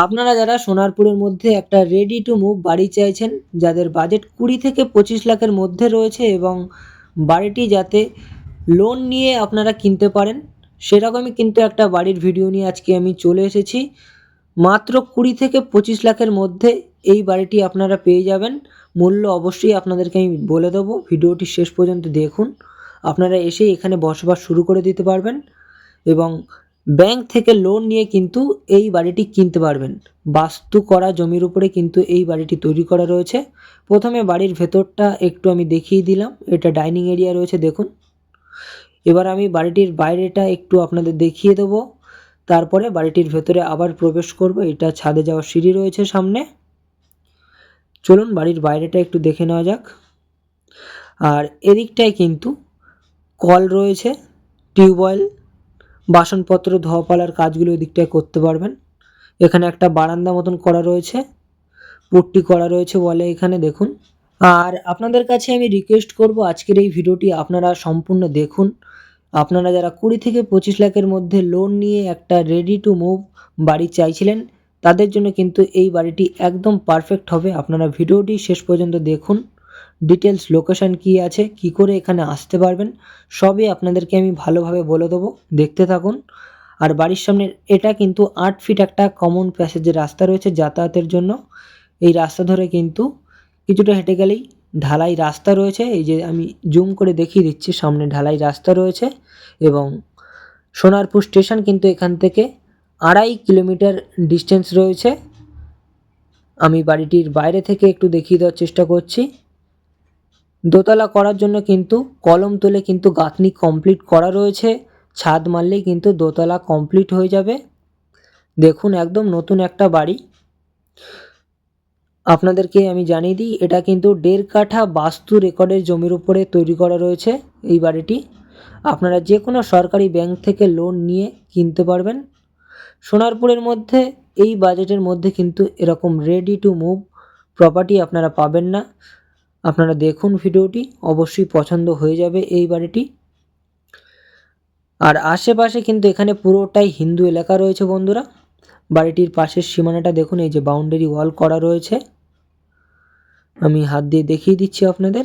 আপনারা যারা সোনারপুরের মধ্যে একটা রেডি টু মুভ বাড়ি চাইছেন, যাদের বাজেট কুড়ি থেকে পঁচিশ লাখের মধ্যে রয়েছে এবং বাড়িটি যাতে লোন নিয়ে আপনারা কিনতে পারেন, সেরকমই কিন্তু একটা বাড়ির ভিডিও নিয়ে আজকে আমি চলে এসেছি। মাত্র কুড়ি থেকে পঁচিশ লাখের মধ্যে এই বাড়িটি আপনারা পেয়ে যাবেন। মূল্য অবশ্যই আপনাদেরকে আমি বলে দেবো, ভিডিওটি শেষ পর্যন্ত দেখুন। আপনারা এসে এখানে বসবাস শুরু করে দিতে পারবেন এবং ব্যাংক থেকে লোন নিয়ে কিন্তু এই বাড়িটি কিনতে পারবেন। বাস্তু করা জমির উপরে কিন্তু এই বাড়িটি তৈরি করা রয়েছে। প্রথমে বাড়ির ভেতরটা একটু আমি দেখিয়ে দিলাম। এটা ডাইনিং এরিয়া রয়েছে, দেখুন। এবার আমি বাড়িটির বাইরেটা একটু আপনাদের দেখিয়ে দেবো। তারপরে বাড়িটির ভেতরে আবার প্রবেশ করব। এটা ছাদে যাওয়ার সিঁড়ি রয়েছে সামনে। চলুন বাড়ির বাইরেটা একটু দেখে নেওয়া যাক। আর এদিকটায় কিন্তু কল রয়েছে, টিউবওয়েল। বাসনপত্র ধোয়া পালার কাজগুলো এদিকটায় করতে পারবেন। এখানে একটা বারান্দা মতন করা রয়েছে, পুট্টি করা রয়েছে বলে এখানে দেখুন। আর আপনাদের কাছে আমি রিকোয়েস্ট করব আজকের এই ভিডিওটি আপনারা সম্পূর্ণ দেখুন। আপনারা যারা কুড়ি থেকে পঁচিশ লাখের মধ্যে লোন নিয়ে একটা রেডি টু মুভ বাড়ি চাইছিলেন, তাদের জন্য কিন্তু এই বাড়িটি একদম পারফেক্ট হবে। আপনারা ভিডিওটি শেষ পর্যন্ত দেখুন। ডিটেলস লোকেশান কী আছে, কি করে এখানে আসতে পারবেন, সবই আপনাদেরকে আমি ভালোভাবে বলে দেবো। দেখতে থাকুন। আর বাড়ির সামনে এটা কিন্তু আট ফিট একটা কমন প্যাসেজের রাস্তা রয়েছে যাতায়াতের জন্য। এই রাস্তা ধরে কিন্তু কিছুটা হেঁটে গেলেই ঢালাই রাস্তা রয়েছে। এই যে আমি জুম করে দেখিয়ে দিচ্ছি, সামনে ঢালাই রাস্তা রয়েছে এবং সোনারপুর স্টেশন কিন্তু এখান থেকে আড়াই কিলোমিটার ডিস্টেন্স রয়েছে। আমি বাড়িটির বাইরে থেকে একটু দেখিয়ে দেওয়ার চেষ্টা করছি। দোতলা করার জন্য কিন্তু কলম তুলে কিন্তু গাঁথনি কমপ্লিট করা রয়েছে। ছাদ মারলেই কিন্তু দোতলা কমপ্লিট হয়ে যাবে। দেখুন, একদম নতুন একটা বাড়ি। আপনাদেরকে আমি জানিয়ে দিই, এটা কিন্তু দেড় কাঠা বাস্তু রেকর্ডের জমির উপরে তৈরি করা রয়েছে এই বাড়িটি। আপনারা যে কোনো সরকারি ব্যাংক থেকে লোন নিয়ে কিনতে পারবেন। সোনারপুরের মধ্যে, এই বাজেটের মধ্যে কিন্তু এরকম রেডি টু মুভ প্রপার্টি আপনারা পাবেন না। আপনারা দেখুন ভিডিওটি, অবশ্যই পছন্দ হয়ে যাবে এই বাড়িটি। আর আশেপাশে কিন্তু এখানে পুরোটাই হিন্দু এলাকা রয়েছে বন্ধুরা। বাড়িটির পাশের সীমানাটা দেখুন, এই যে বাউন্ডারি ওয়াল করা রয়েছে। আমি হাত দিয়ে দেখিয়ে দিচ্ছি আপনাদের।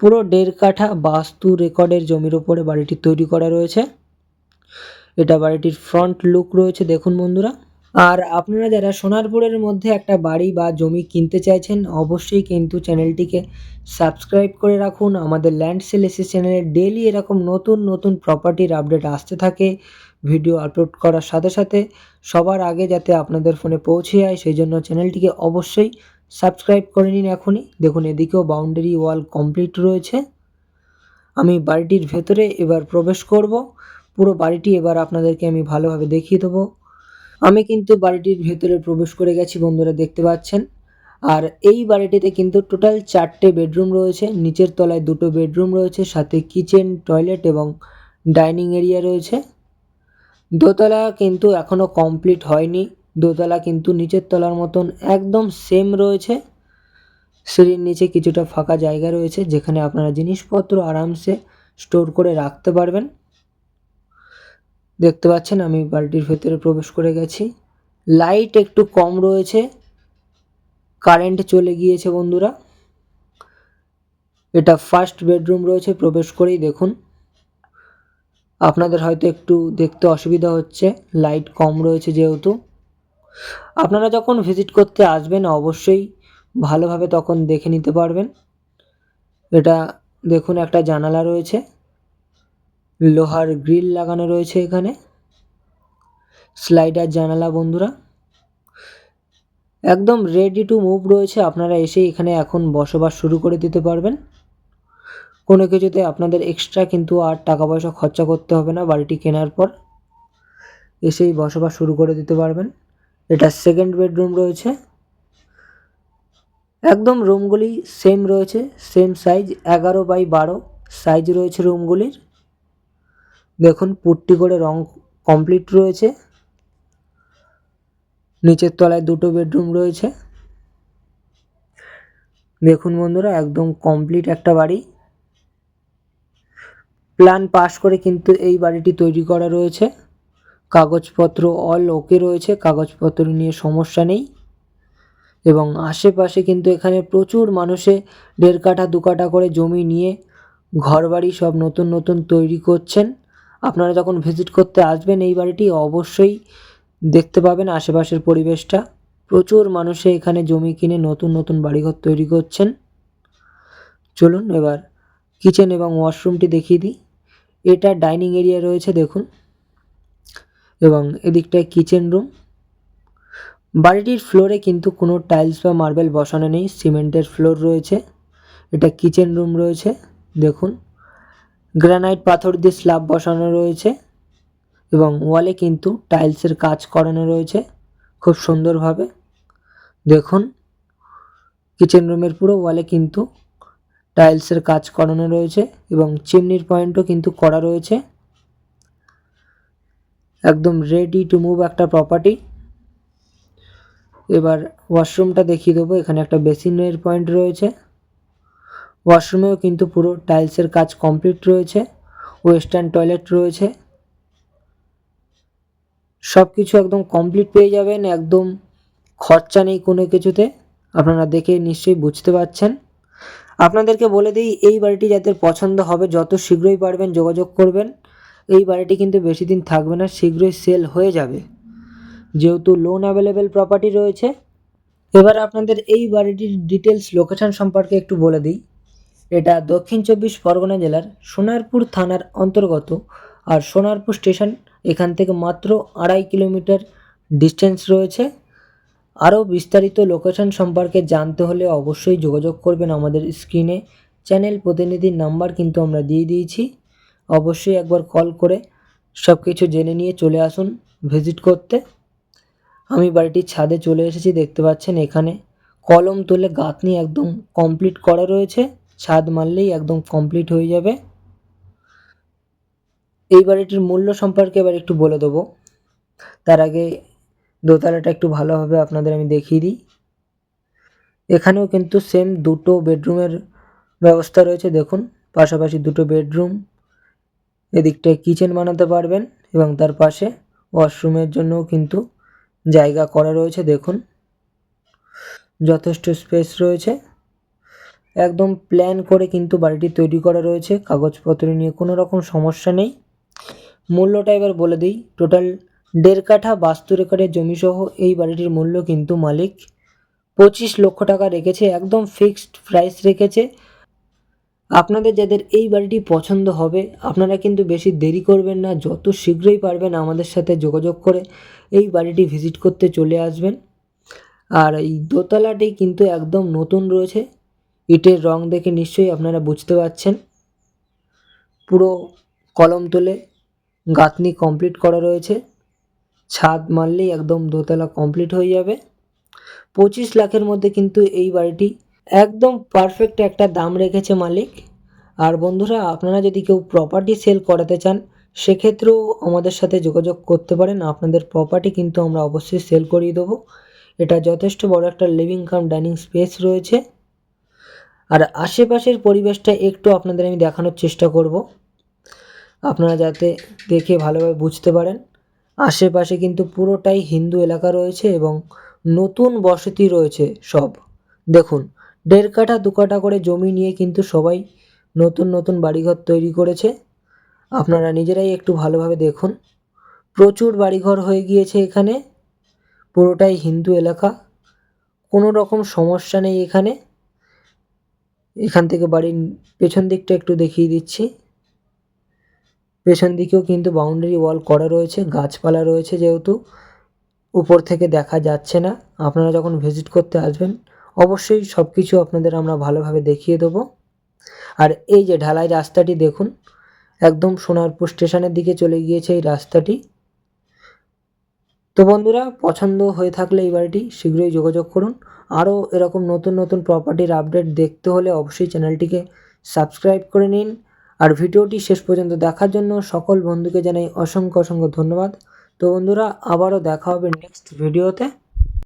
পুরো দেড় কাঠা বাস্তু রেকর্ডের জমির ওপরে বাড়িটি তৈরি করা রয়েছে। এটা বাড়িটির ফ্রন্ট লুক রয়েছে, দেখুন বন্ধুরা। আর আপনারা যারা সোনারপুরের মধ্যে একটা বাড়ি বা জমি কিনতে চাইছেন, অবশ্যই কিন্তু চ্যানেলটিকে সাবস্ক্রাইব করে রাখুন। আমাদের ল্যান্ড সেল এসে চ্যানেলে ডেলি এরকম নতুন নতুন প্রপার্টির আপডেট আসতে থাকে ভিডিও আপলোড করার সাথে সাথে সবার আগে যাতে আপনাদের ফোনে পৌঁছে যায়, সেই জন্য চ্যানেলটিকে অবশ্যই সাবস্ক্রাইব করে নিন এখনই। দেখুন, এদিকেও বাউন্ডারি ওয়াল কমপ্লিট রয়েছে। আমি বাড়িটির ভেতরে এবার প্রবেশ করব। পুরো বাড়িটি এবার আপনাদেরকে আমি ভালোভাবে দেখিয়ে দেবো। আমি কিন্তু বাড়িটির ভেতরে প্রবেশ করে গেছি, বন্ধুরা দেখতে পাচ্ছেন। আর এই বাড়িটিতে কিন্তু টোটাল চারটে বেডরুম রয়েছে, নিচের তলায় দুটো বেডরুম রয়েছে, সাথে কিচেন, টয়লেট এবং ডাইনিং এরিয়া রয়েছে। দোতলা কিন্তু এখনও কমপ্লিট হয়নি, দোতলা কিন্তু নিচের তলার মতন একদম সেম রয়েছে। সিঁড়ির নিচে কিছুটা ফাঁকা জায়গা রয়েছে, যেখানে আপনারা জিনিসপত্র আরামসে স্টোর করে রাখতে পারবেন। দেখতে পাচ্ছেন, আমি বাড়িটির ভেতরে প্রবেশ করে গেছি। লাইট একটু কম রয়েছে। কারেন্ট চলে গিয়েছে, বন্ধুরা। এটা ফার্স্ট বেডরুম রয়েছে, প্রবেশ করেই দেখুন। আপনাদের হয়তো একটু দেখতে অসুবিধা হচ্ছে, লাইট কম রয়েছে যেহেতু। আপনারা যখন ভিজিট করতে আসবেন, অবশ্যই ভালোভাবে তখন দেখে নিতে পারবেন। এটা দেখুন, একটা জানালা রয়েছে। লোহার গ্রিল লাগানো রয়েছে এখানে। স্লাইডার, জানালা, বন্ধুরা। একদম রেডি টু মুভ রয়েছে। আপনারা এসে এখানে এখন বসবাস শুরু করে দিতে পারবেন। কোনো কিছুতে আপনাদের এক্সট্রা কিন্তু আর টাকা পয়সা খরচা করতে হবে না বাড়িটি কেনার পর। এসেই বসবাস শুরু করে দিতে পারবেন। এটা সেকেন্ড বেডরুম রয়েছে। একদম রুমগুলি সেম রয়েছে। সেম সাইজ এগারো বাই বারো সাইজ রয়েছে রুমগুলির দেখুন, পুট্টি করে রং কমপ্লিট রয়েছে। নিচের তলায় দুটো বেডরুম রয়েছে। দেখুন বন্ধুরা, একদম কমপ্লিট একটা বাড়ি। প্ল্যান পাস করে কিন্তু এই বাড়িটি তৈরি করা রয়েছে। কাগজপত্র অল ওকে রয়েছে, কাগজপত্র নিয়ে সমস্যা নেই। এবং আশেপাশে কিন্তু এখানে প্রচুর মানুষে দেড় কাঠা, দু কাঠা করে জমি নিয়ে ঘরবাড়ি সব নতুন নতুন তৈরি করছেন। আপনারা যখন ভিজিট করতে আসবেন এই বাড়িটি, অবশ্যই দেখতে পাবেন আশেপাশের পরিবেশটা। প্রচুর মানুষে এখানে জমি কিনে নতুন নতুন বাড়িঘর তৈরি করছেন। চলুন এবার কিচেন এবং ওয়াশরুমটি দেখিয়ে দিই। এটা ডাইনিং এরিয়া রয়েছে, দেখুন। এবং এদিকটায় কিচেন রুম বাড়িটির ফ্লোরে কিন্তু কোনো টাইলস বা মার্বেল বসানো নেই সিমেন্টের ফ্লোর রয়েছে। এটা কিচেন রুম রয়েছে, দেখুন। গ্রানাইট পাথর দিয়ে স্ল্যাব বসানো রয়েছে এবং ওয়ালে কিন্তু টাইলসের কাজ করানো রয়েছে খুব সুন্দরভাবে। দেখুন, কিচেন রুমের পুরো ওয়ালে কিন্তু টাইলসের কাজ করানো রয়েছে এবং চিমনির পয়েন্টও কিন্তু করা রয়েছে। একদম রেডি টু মুভ একটা প্রপার্টি এবার ওয়াশরুমটা দেখিয়ে দেবো, এখানে একটা বেসিনের পয়েন্ট রয়েছে। ওয়াশরুমেও কিন্তু পুরো টাইলসের কাজ কমপ্লিট রয়েছে, ওয়েস্টার্ন টয়লেট রয়েছে। সব কিছু একদম কমপ্লিট পেয়ে যাবেন, একদম খরচা নেই কোনো কিছুতে, আপনারা দেখে নিশ্চয়ই বুঝতে পারছেন। আপনাদেরকে বলে দিই, এই বাড়িটি যাদের পছন্দ হবে যত শীঘ্রই পারবেন যোগাযোগ করবেন, এই বাড়িটি কিন্তু বেশি দিন থাকবে না, শীঘ্রই সেল হয়ে যাবে। যেহেতু লোন অ্যাভেলেবেল প্রপার্টি রয়েছে, এবার আপনাদের এই বাড়িটির ডিটেলস লোকেশন সম্পর্কে একটু বলে দিই। এটা দক্ষিণ চব্বিশ পরগনা জেলার সোনারপুর থানার অন্তর্গত আর সোনারপুর স্টেশন এখান থেকে মাত্র আড়াই কিলোমিটার ডিস্টেন্স রয়েছে। আরও বিস্তারিত লোকেশন সম্পর্কে জানতে হলে অবশ্যই যোগাযোগ করবেন আমাদের স্ক্রিনে চ্যানেল প্রতিনিধির নাম্বার কিন্তু আমরা দিয়ে দিয়েছি। অবশ্যই একবার কল করে সব কিছু জেনে নিয়ে চলে আসুন ভিজিট করতে। আমি বাড়িটির ছাদে চলে এসেছি, দেখতে পাচ্ছেন এখানে কলম তুলে গাঁথনি একদম কমপ্লিট করা রয়েছে। ছাদ মারলেই একদম কমপ্লিট হয়ে যাবে। এই বাড়িটির মূল্য সম্পর্কে এবার একটু বলে দেবো। তার আগে দোতলাটা একটু ভালোভাবে আপনাদের আমি দেখিয়ে দিই। এখানেও কিন্তু সেম দুটো বেডরুমের ব্যবস্থা রয়েছে, দেখুন। পাশাপাশি দুটো বেডরুম এদিকটায় কিচেন বানাতে পারবেন এবং তার পাশে ওয়াশরুমের জন্যও কিন্তু জায়গা করা রয়েছে, দেখুন। যথেষ্ট স্পেস রয়েছে। একদম প্ল্যান করে কিন্তু বাড়িটি তৈরি করা রয়েছে। কাগজপত্র নিয়ে কোনো রকম সমস্যা নেই। মূল্যটা এবার বলে দিই। টোটাল দেড় কাঠা বাস্তু রেকর্ডের জমিসহ এই বাড়িটির মূল্য কিন্তু মালিক। পঁচিশ লক্ষ টাকা রেখেছে, একদম ফিক্সড প্রাইস রেখেছে। আপনাদের যাদের এই বাড়িটি পছন্দ হবে, আপনারা কিন্তু বেশি দেরি করবেন না, যত শীঘ্রই পারবেন আমাদের সাথে যোগাযোগ করে এই বাড়িটি ভিজিট করতে চলে আসবেন। আর এই দোতলাটি কিন্তু একদম নতুন রয়েছে। ইটের রং দেখে নিশ্চয়ই আপনারা বুঝতে পারছেন। পুরো কলম তুলে গাঁথনি কমপ্লিট করা রয়েছে। ছাদ মারলেই একদম দোতলা কমপ্লিট হয়ে যাবে। পঁচিশ লাখের মধ্যে কিন্তু এই বাড়িটি একদম পারফেক্ট একটা দাম রেখেছে মালিক। আর বন্ধুরা, আপনারা যদি কেউ প্রপার্টি সেল করাতে চান, সেক্ষেত্রেও আমাদের সাথে যোগাযোগ করতে পারেন। আপনাদের প্রপার্টি কিন্তু আমরা অবশ্যই সেল করিয়ে দেবো। এটা যথেষ্ট বড় একটা লিভিং কাম ডাইনিং স্পেস রয়েছে। আর আশেপাশের পরিবেশটা একটু আপনাদের আমি দেখানোর চেষ্টা করব। আপনারা যাতে দেখে ভালোভাবে বুঝতে পারেন। আশেপাশে কিন্তু পুরোটাই হিন্দু এলাকা রয়েছে এবং নতুন বসতি রয়েছে সব। দেখুন, দেড় কাঠা, দু কাঠা করে জমি নিয়ে কিন্তু সবাই নতুন নতুন বাড়িঘর তৈরি করেছে। আপনারা নিজেরাই একটু ভালোভাবে দেখুন। প্রচুর বাড়িঘর হয়ে গিয়েছে এখানে। পুরোটাই হিন্দু এলাকা। কোনো রকম সমস্যা নেই এখানে। এখান থেকে বাড়ির পেছন দিকটা একটু দেখিয়ে দিচ্ছি। পেছন দিকেও কিন্তু বাউন্ডারি ওয়াল করা রয়েছে, গাছপালা রয়েছে যেহেতু। উপর থেকে দেখা যাচ্ছে না। আপনারা যখন ভিজিট করতে আসবেন, অবশ্যই সব কিছু আপনাদের আমরা ভালোভাবে দেখিয়ে দেবো। আর এই যে ঢালাই রাস্তাটি দেখুন, একদম সোনারপুর স্টেশনের দিকে চলে গিয়েছে এই রাস্তাটি। তো বন্ধুরা, পছন্দ হয়ে থাকলে এই বাড়িটি শীঘ্রই যোগাযোগ করুন। আরও এরকম নতুন নতুন প্রপার্টির আপডেট দেখতে হলে অবশ্যই চ্যানেলটিকে সাবস্ক্রাইব করে নিন। আর ভিডিওটি শেষ পর্যন্ত দেখার জন্য সকল বন্ধুকে জানাই অসংখ্য অসংখ্য ধন্যবাদ। তো বন্ধুরা, আবারও দেখা হবে নেক্সট ভিডিওতে